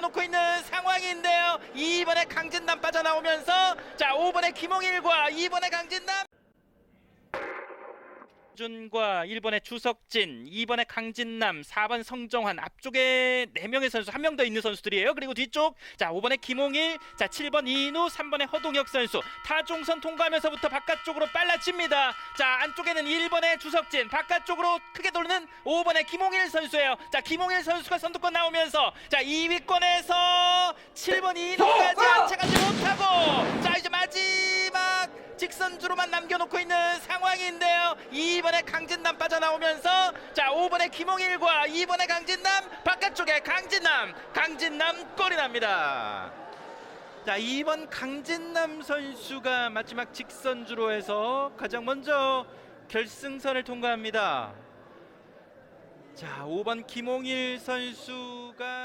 남겨놓고 있는 상황인데요. 2번에 강진남 빠져나오면서 자 5번에 김홍일과 2번에 강진남 준과 1번의 주석진, 2번의 강진남, 4번 성정환 앞쪽에 4명의 선수, 한 명 더 있는 선수들이에요. 그리고 뒤쪽 자 5번의 김홍일, 자 7번 이인우, 3번의 허동혁 선수 타종선 통과하면서부터 바깥쪽으로 빨라집니다. 자 안쪽에는 1번의 주석진, 바깥쪽으로 크게 돌는 5번의 김홍일 선수예요. 자 김홍일 선수가 선두권 나오면서 자 2위권에서 7번 이인우까지 안차가지 못하고 자 이제 마지막 직선주로만 남겨놓고 있는 상황인 데요. 2번에 강진남 빠져나오면서 자 5번에 김홍일과 2번에 강진남 바깥쪽에 강진남 강진남 골이 납니다. 자 2번 강진남 선수가 마지막 직선주로 해서 가장 먼저 결승선을 통과합니다. 자 5번 김홍일 선수가